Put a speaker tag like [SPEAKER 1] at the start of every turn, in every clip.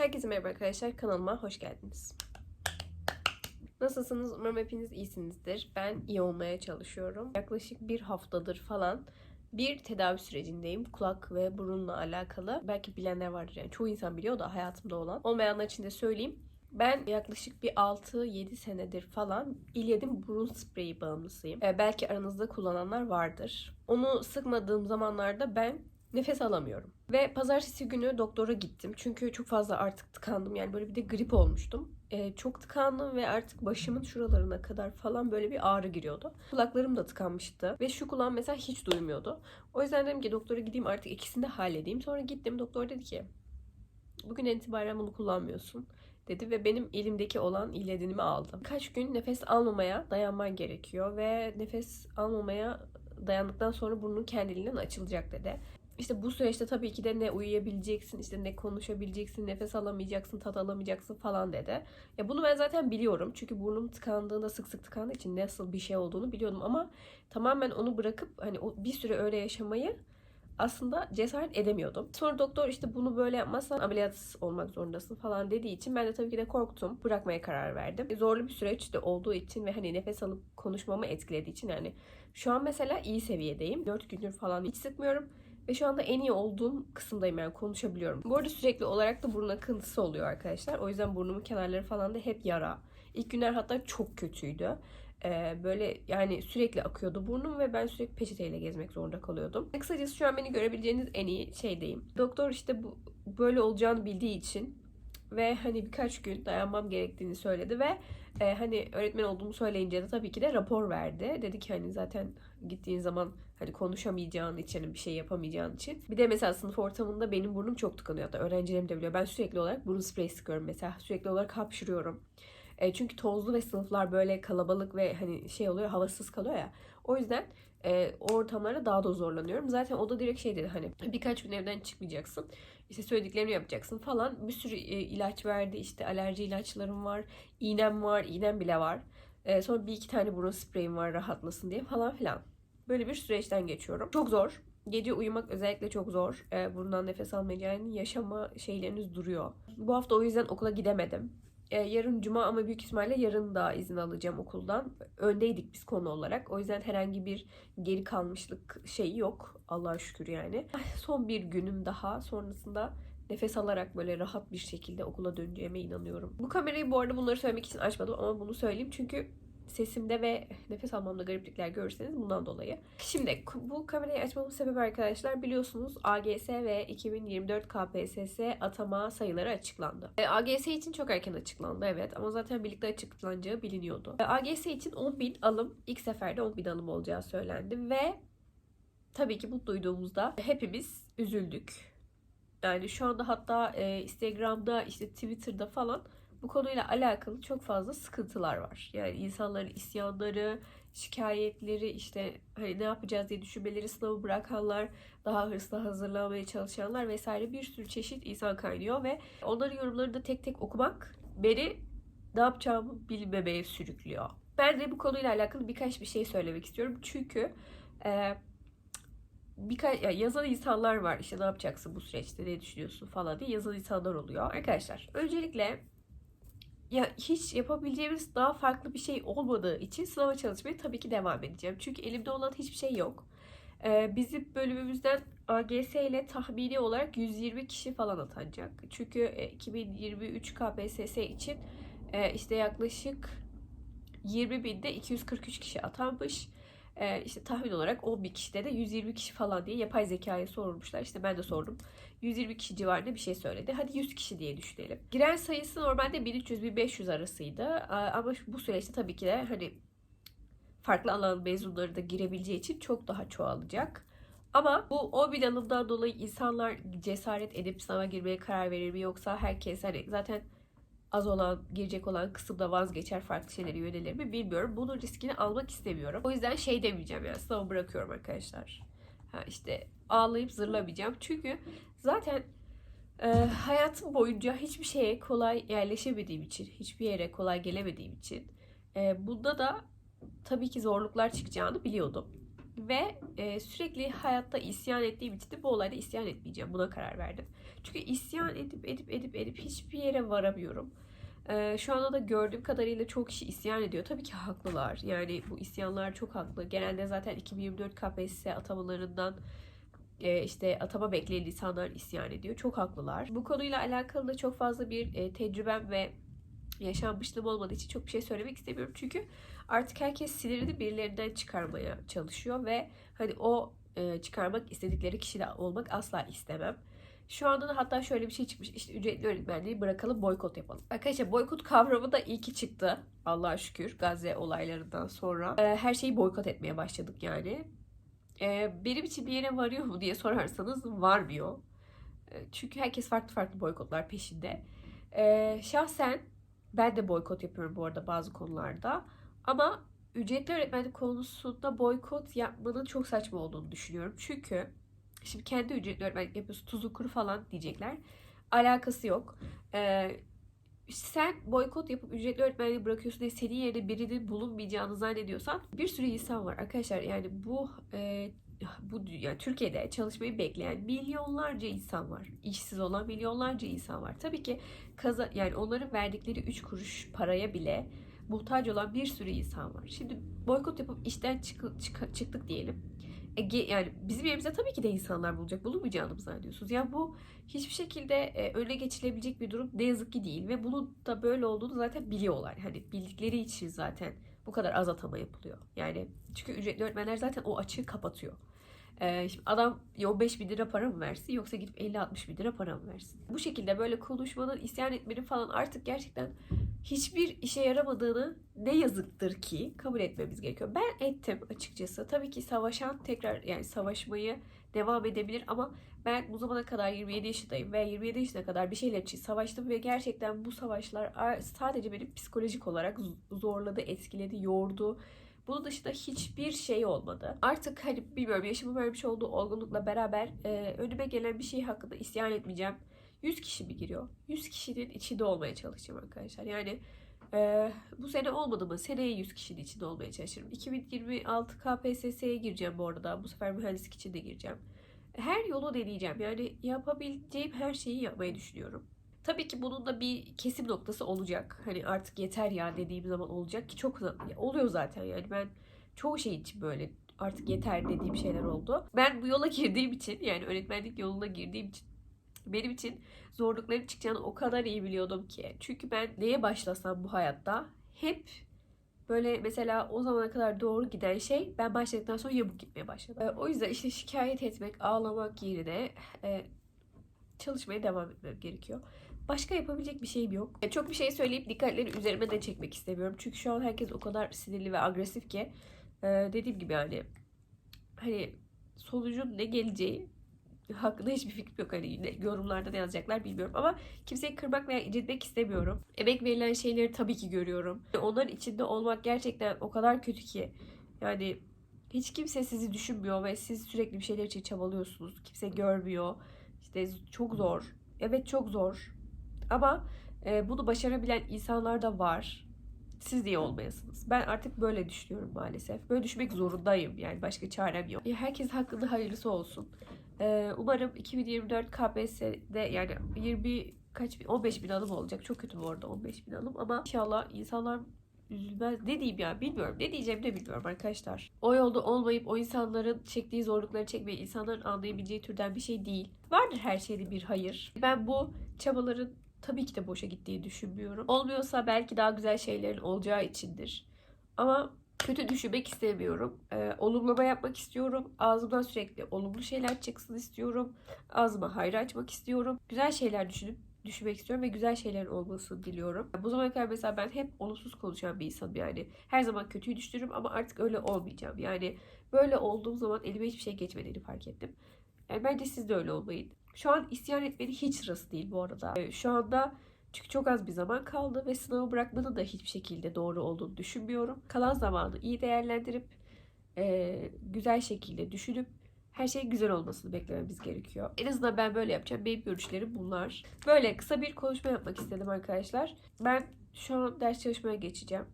[SPEAKER 1] Herkese merhaba arkadaşlar. Kanalıma hoş geldiniz. Nasılsınız? Umarım hepiniz iyisinizdir. Ben iyi olmaya çalışıyorum. Yaklaşık bir haftadır falan bir tedavi sürecindeyim. Kulak ve burunla alakalı. Belki bilenler vardır yani. Çoğu insan biliyor da hayatımda olan. Olmayanlar için de söyleyeyim. Ben yaklaşık bir 6-7 senedir falan İlyad'in burun spreyi bağımlısıyım. Ee, belki aranızda kullananlar vardır. Onu sıkmadığım zamanlarda ben nefes alamıyorum. Ve pazartesi günü doktora gittim. Çünkü çok fazla artık tıkandım. Yani böyle bir de grip olmuştum. Ee, çok tıkandım ve artık başımın şuralarına kadar falan böyle bir ağrı giriyordu. Kulaklarım da tıkanmıştı. Ve şu kulağım mesela hiç duymuyordu. O yüzden dedim ki doktora gideyim artık ikisini de halledeyim. Sonra gittim. Doktor dedi ki bugün itibaren bunu kullanmıyorsun dedi ve benim elimdeki olan iledinimi aldı. Kaç gün nefes almamaya dayanman gerekiyor ve nefes almamaya dayandıktan sonra burnun kendiliğinden açılacak dedi. İşte bu süreçte tabii ki de ne uyuyabileceksin, işte ne konuşabileceksin, nefes alamayacaksın, tat alamayacaksın falan dedi. Ya bunu ben zaten biliyorum. Çünkü burnum tıkandığında sık sık tıkandığı için nasıl bir şey olduğunu biliyordum ama tamamen onu bırakıp hani bir süre öyle yaşamayı aslında cesaret edemiyordum. Sonra doktor işte bunu böyle yapmazsan ameliyat olmak zorundasın falan dediği için ben de tabii ki de korktum. Bırakmaya karar verdim. Zorlu bir süreç de olduğu için ve hani nefes alıp konuşmamı etkilediği için yani şu an mesela iyi seviyedeyim. 4 gündür falan hiç sıkmıyorum. Ve şu anda en iyi olduğum kısımdayım yani konuşabiliyorum. Bu arada sürekli olarak da burun akıntısı oluyor arkadaşlar. O yüzden burnumun kenarları falan da hep yara. İlk günler hatta çok kötüydü. Ee, böyle yani sürekli akıyordu burnum ve ben sürekli peçeteyle gezmek zorunda kalıyordum. Kısacası şu an beni görebileceğiniz en iyi şeydeyim. Doktor işte bu böyle olacağını bildiği için ve hani birkaç gün dayanmam gerektiğini söyledi ve e, hani öğretmen olduğumu söyleyince de tabii ki de rapor verdi. Dedi ki hani zaten gittiğin zaman hani konuşamayacağın için bir şey yapamayacağın için. Bir de mesela sınıf ortamında benim burnum çok tıkanıyor. Hatta öğrencilerim de biliyor. Ben sürekli olarak burun spreyi sıkıyorum mesela. Sürekli olarak hapşırıyorum. E, çünkü tozlu ve sınıflar böyle kalabalık ve hani şey oluyor havasız kalıyor ya. O yüzden e, o ortamlarda daha da zorlanıyorum. Zaten o da direkt şey dedi hani birkaç gün evden çıkmayacaksın. İşte söylediklerini yapacaksın falan. Bir sürü e, ilaç verdi. İşte alerji ilaçlarım var. iğnem var. iğnem bile var. E, sonra bir iki tane burun spreyim var rahatlasın diye falan filan. Böyle bir süreçten geçiyorum. Çok zor. Gece uyumak özellikle çok zor. E, burundan nefes almayacağını yaşama şeyleriniz duruyor. Bu hafta o yüzden okula gidemedim. E, yarın cuma ama büyük ihtimalle yarın da izin alacağım okuldan. Öndeydik biz konu olarak. O yüzden herhangi bir geri kalmışlık şeyi yok. Allah'a şükür yani. Son bir günüm daha sonrasında nefes alarak böyle rahat bir şekilde okula döneceğime inanıyorum. Bu kamerayı bu arada bunları söylemek için açmadım ama bunu söyleyeyim çünkü sesimde ve nefes almamda gariplikler görürseniz bundan dolayı. Şimdi bu kamerayı açmamın sebebi arkadaşlar biliyorsunuz AGS ve 2024 KPSS atama sayıları açıklandı. E, AGS için çok erken açıklandı evet ama zaten birlikte açıklanacağı biliniyordu. E, AGS için 10.000 alım ilk seferde 10.000 alım olacağı söylendi ve tabii ki bu duyduğumuzda hepimiz üzüldük. Yani şu anda hatta e, Instagram'da işte Twitter'da falan bu konuyla alakalı çok fazla sıkıntılar var. Yani insanların isyanları, şikayetleri, işte hani ne yapacağız diye düşünmeleri, sınavı bırakanlar, daha hırslı hazırlamaya çalışanlar vesaire bir sürü çeşit insan kaynıyor ve onların yorumlarını da tek tek okumak beni ne yapacağımı bilmemeye sürüklüyor. Ben de bu konuyla alakalı birkaç bir şey söylemek istiyorum. Çünkü e, birkaç ya yazan insanlar var işte ne yapacaksın bu süreçte ne düşünüyorsun falan diye yazan insanlar oluyor. Arkadaşlar öncelikle ya hiç yapabileceğimiz daha farklı bir şey olmadığı için sınava çalışmaya tabii ki devam edeceğim. Çünkü elimde olan hiçbir şey yok. Ee, bizim bölümümüzden AGS ile tahmini olarak 120 kişi falan atanacak. Çünkü e, 2023 KPSS için e, işte yaklaşık 20 binde 243 kişi atanmış. E, işte tahmin olarak 10 bin kişide de 120 kişi falan diye yapay zekaya sormuşlar. İşte ben de sordum. 120 kişi civarında bir şey söyledi. Hadi 100 kişi diye düşünelim. Giren sayısı normalde 1300-1500 arasıydı. Ama bu süreçte tabii ki de hani farklı alan mezunları da girebileceği için çok daha çoğalacak. Ama bu o bir anından dolayı insanlar cesaret edip sınava girmeye karar verir mi yoksa herkes hani zaten az olan, girecek olan kısımda vazgeçer farklı şeylere yönelir mi bilmiyorum. Bunun riskini almak istemiyorum. O yüzden şey demeyeceğim yani sınavı bırakıyorum arkadaşlar. Ha işte ağlayıp zırlamayacağım. Çünkü zaten e, hayatım boyunca hiçbir şeye kolay yerleşemediğim için, hiçbir yere kolay gelemediğim için e, bunda da tabii ki zorluklar çıkacağını biliyordum. Ve e, sürekli hayatta isyan ettiğim için de bu olayda isyan etmeyeceğim. Buna karar verdim. Çünkü isyan edip edip edip edip hiçbir yere varamıyorum. E, şu anda da gördüğüm kadarıyla çok kişi isyan ediyor. Tabii ki haklılar. Yani bu isyanlar çok haklı. Genelde zaten 2024 KPSS atamalarından e, işte atama bekleyen insanlar isyan ediyor. Çok haklılar. Bu konuyla alakalı da çok fazla bir e, tecrübem ve yaşanmışlığım olmadığı için çok bir şey söylemek istemiyorum. Çünkü artık herkes sinirini birilerinden çıkarmaya çalışıyor ve hani o e, çıkarmak istedikleri kişide olmak asla istemem. Şu anda da hatta şöyle bir şey çıkmış. İşte ücretli öğretmenliği bırakalım boykot yapalım. Arkadaşlar boykot kavramı da iyi ki çıktı. Allah'a şükür Gazze olaylarından sonra. E, her şeyi boykot etmeye başladık yani. E, benim için bir yere varıyor mu diye sorarsanız varmıyor. E, çünkü herkes farklı farklı boykotlar peşinde. E, şahsen ben de boykot yapıyorum bu arada bazı konularda. Ama ücretli öğretmenlik konusunda boykot yapmanın çok saçma olduğunu düşünüyorum. Çünkü şimdi kendi ücretli öğretmenlik yapıyorsun tuzu kuru falan diyecekler. Alakası yok. Ee, sen boykot yapıp ücretli öğretmenliği bırakıyorsun diye senin yerine birinin bulunmayacağını zannediyorsan bir sürü insan var arkadaşlar. Yani bu e, bu yani Türkiye'de çalışmayı bekleyen milyonlarca insan var. İşsiz olan milyonlarca insan var. Tabii ki kaza yani onların verdikleri 3 kuruş paraya bile muhtaç olan bir sürü insan var. Şimdi boykot yapıp işten çık, çık, çıktık diyelim. E, yani bizim yerimize tabii ki de insanlar bulacak. Bulunmayacağını mı zannediyorsunuz? Yani bu hiçbir şekilde e, önüne geçilebilecek bir durum ne yazık ki değil. Ve bunun da böyle olduğunu zaten biliyorlar. Hani bildikleri için zaten bu kadar az atama yapılıyor. Yani çünkü ücretli öğretmenler zaten o açığı kapatıyor. Ee, şimdi adam 15 bin lira para mı versin yoksa gidip 50-60 bin lira para mı versin? Bu şekilde böyle konuşmanın, isyan etmenin falan artık gerçekten hiçbir işe yaramadığını ne yazıktır ki kabul etmemiz gerekiyor. Ben ettim açıkçası. Tabii ki savaşan tekrar yani savaşmayı devam edebilir ama ben bu zamana kadar 27 yaşındayım ve 27 yaşına kadar bir şeyler için savaştım ve gerçekten bu savaşlar sadece beni psikolojik olarak zorladı, etkiledi, yordu bunun dışında hiçbir şey olmadı. Artık hani bilmiyorum yaşımın vermiş olduğu olgunlukla beraber e, önüme gelen bir şey hakkında isyan etmeyeceğim. 100 kişi mi giriyor? 100 kişinin içinde olmaya çalışacağım arkadaşlar. Yani e, bu sene olmadı mı? Seneye 100 kişinin içinde olmaya çalışırım. 2026 KPSS'ye gireceğim bu arada. Bu sefer mühendislik için de gireceğim. Her yolu deneyeceğim. Yani yapabileceğim her şeyi yapmayı düşünüyorum. Tabii ki bunun da bir kesim noktası olacak. Hani artık yeter ya dediğim zaman olacak ki çok oluyor zaten yani ben çoğu şey için böyle artık yeter dediğim şeyler oldu. Ben bu yola girdiğim için yani öğretmenlik yoluna girdiğim için benim için zorlukların çıkacağını o kadar iyi biliyordum ki. Çünkü ben neye başlasam bu hayatta hep böyle mesela o zamana kadar doğru giden şey ben başladıktan sonra yamuk gitmeye başladı. O yüzden işte şikayet etmek, ağlamak yerine e, çalışmaya devam etmem gerekiyor. Başka yapabilecek bir şeyim yok. Çok bir şey söyleyip dikkatleri üzerime de çekmek istemiyorum. Çünkü şu an herkes o kadar sinirli ve agresif ki e, dediğim gibi yani hani sonucun ne geleceği hakkında hiçbir fikrim yok. Hani ne, yorumlarda ne yazacaklar bilmiyorum ama kimseyi kırmak veya incitmek istemiyorum. Emek verilen şeyleri tabii ki görüyorum. Onların içinde olmak gerçekten o kadar kötü ki. Yani hiç kimse sizi düşünmüyor ve siz sürekli bir şeyler için çabalıyorsunuz. Kimse görmüyor. İşte çok zor. Evet çok zor. Ama e, bunu başarabilen insanlar da var. Siz niye olmayasınız? Ben artık böyle düşünüyorum maalesef. Böyle düşünmek zorundayım. Yani başka çarem yok. Herkes hakkında hayırlısı olsun. E, umarım 2024 KPSS'de yani 20 kaç bin 15 bin alım olacak. Çok kötü bu arada 15 bin alım ama inşallah insanlar üzülmez. Ne diyeyim ya bilmiyorum. Ne diyeceğimi de bilmiyorum arkadaşlar. O yolda olmayıp o insanların çektiği zorlukları çekmeyi insanların anlayabileceği türden bir şey değil. Vardır her şeyde bir hayır. Ben bu çabaların tabii ki de boşa gittiği düşünmüyorum. Olmuyorsa belki daha güzel şeylerin olacağı içindir. Ama kötü düşünmek istemiyorum. Ee, olumlama yapmak istiyorum. Ağzımdan sürekli olumlu şeyler çıksın istiyorum. Ağzıma hayır açmak istiyorum. Güzel şeyler düşünüp düşünmek istiyorum ve güzel şeyler olmasını diliyorum. Bu zamana kadar mesela ben hep olumsuz konuşan bir insanım yani. Her zaman kötüyü düşünürüm ama artık öyle olmayacağım. Yani böyle olduğum zaman elime hiçbir şey geçmediğini fark ettim. Yani bence siz de öyle olmayın. Şu an isyan etmenin hiç sırası değil bu arada. Ee, şu anda çünkü çok az bir zaman kaldı ve sınavı bırakmanın da hiçbir şekilde doğru olduğunu düşünmüyorum. Kalan zamanı iyi değerlendirip e, güzel şekilde düşünüp her şeyin güzel olmasını beklememiz gerekiyor. En azından ben böyle yapacağım. Benim görüşlerim bunlar. Böyle kısa bir konuşma yapmak istedim arkadaşlar. Ben şu an ders çalışmaya geçeceğim.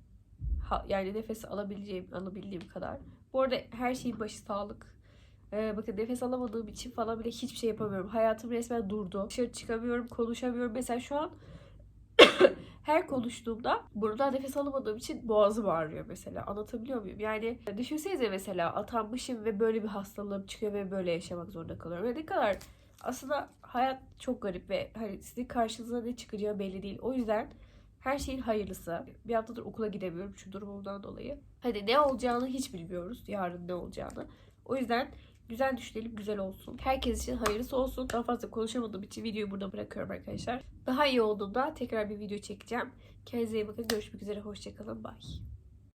[SPEAKER 1] Ha- yani nefes alabileceğim, alabildiğim kadar. Bu arada her şeyin başı sağlık. Ee, bakın nefes alamadığım için falan bile hiçbir şey yapamıyorum. Hayatım resmen durdu. Dışarı çıkamıyorum, konuşamıyorum. Mesela şu an her konuştuğumda buradan nefes alamadığım için boğazım ağrıyor mesela. Anlatabiliyor muyum? Yani düşünsenize mesela atanmışım ve böyle bir hastalığım çıkıyor ve böyle yaşamak zorunda kalıyorum. Ve ne kadar aslında hayat çok garip ve hani sizin karşınıza ne çıkacağı belli değil. O yüzden her şeyin hayırlısı. Bir haftadır okula gidemiyorum şu durumumdan dolayı. Hani ne olacağını hiç bilmiyoruz. Yarın ne olacağını. O yüzden güzel düşünelim, güzel olsun. Herkes için hayırlısı olsun. Daha fazla konuşamadığım için videoyu burada bırakıyorum arkadaşlar. Daha iyi olduğunda tekrar bir video çekeceğim. Kendinize iyi bakın. Görüşmek üzere. Hoşçakalın. Bye.